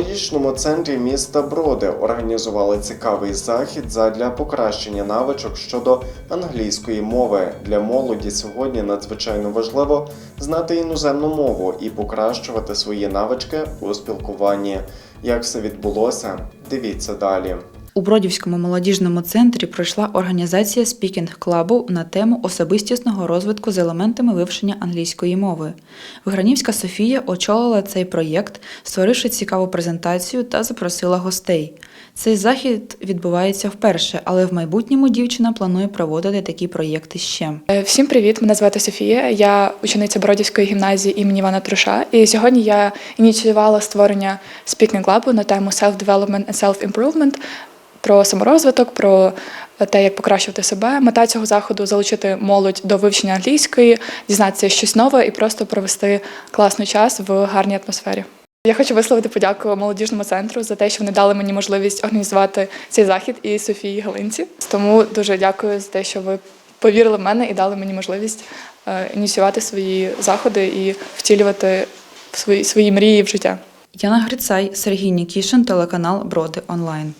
молодіжному центрі міста Броди організували цікавий захід задля покращення навичок щодо англійської мови. Для молоді сьогодні надзвичайно важливо знати іноземну мову і покращувати свої навички у спілкуванні. Як все відбулося, дивіться далі. У Бродівському молодіжному центрі пройшла організація спікінг клабу на тему особистісного розвитку з елементами вивчення англійської мови. Вигранівська Софія очолила цей проєкт, створивши цікаву презентацію та запросила гостей. Цей захід відбувається вперше, але в майбутньому дівчина планує проводити такі проєкти ще. Е, Всім привіт! Мене звати Софія. Я учениця Бородівської гімназії імені Івана Труша. І сьогодні я ініціювала створення Speaking Lab на тему Self-Development and Self-Improvement, про саморозвиток, про те, як покращувати себе. Мета цього заходу залучити молодь до вивчення англійської, дізнатися щось нове і просто провести класний час в гарній атмосфері. Я хочу висловити подяку молодіжному центру за те, що вони дали мені можливість організувати цей захід і Софії Галинці. Тому дуже дякую за те, що ви повірили в мене і дали мені можливість е, ініціювати свої заходи і втілювати свої, свої мрії в життя. Яна Грицай, Сергій Нікішин, телеканал Броди Онлайн.